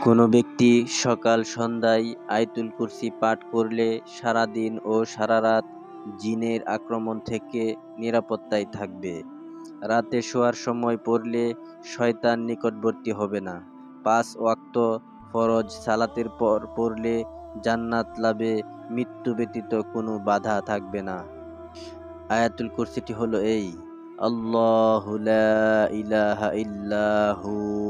কোনো ব্যক্তি সকাল সন্ধ্যায় আয়াতুল কুরসি পাঠ করলে সারাদিন ও সারারাত জিনের আক্রমণ থেকে নিরাপত্তায় থাকবে। রাতে শোয়ার সময় পড়লে শয়তান নিকটবর্তী হবে না। পাঁচ ওয়াক্ত ফরজ সালাতের পর পড়লে জান্নাত লাভে মৃত্যু ব্যতীত কোনো বাধা থাকবে না। আয়াতুল কুরসিটি হলো এই, আল্লাহ ইলাহা ইল্লাহু।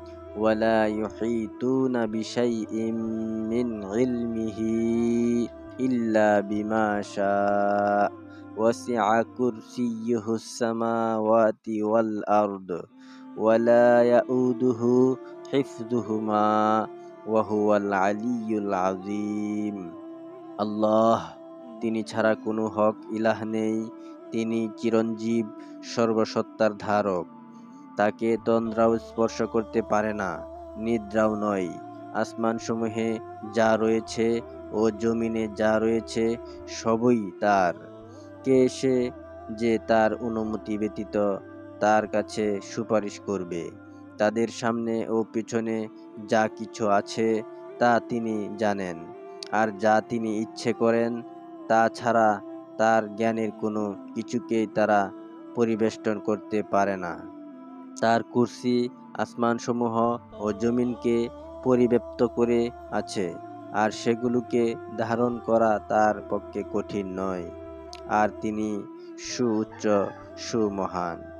ولا يحيطون بشيء من علمه إلا بما شاء وسع كرسيه السماوات والأرض ولا يؤوده حفظهما وهو العلي العظيم আল্লাহ তিনি ছাড়া কোনো হক ইলাহ নেই তিনি চিরঞ্জীব সর্বসত্তার ধারক তাকে তন্দ্রাও স্পর্শ করতে পারে না, নিদ্রাও নয়। আসমানসমূহে যা রয়েছে ও জমিনে যা রয়েছে সবই তার। কে সে যে তার অনুমতি ব্যতীত তার কাছে সুপারিশ করবে? তাদের সামনে ও পিছনে যা কিছু আছে তা তিনি জানেন, আর যা তিনি ইচ্ছে করেন তা ছাড়া তার জ্ঞানের কোনো কিছুকেই তারা পরিবেষ্টন করতে পারে না। তার কুরসি, আসমানসমূহ ও জমিনকে পরিব্যাপ্ত করে আছে, আর সেগুলোকে ধারণ করা তার পক্ষে কঠিন নয়। আর তিনি সুউচ্চ, সুমহান।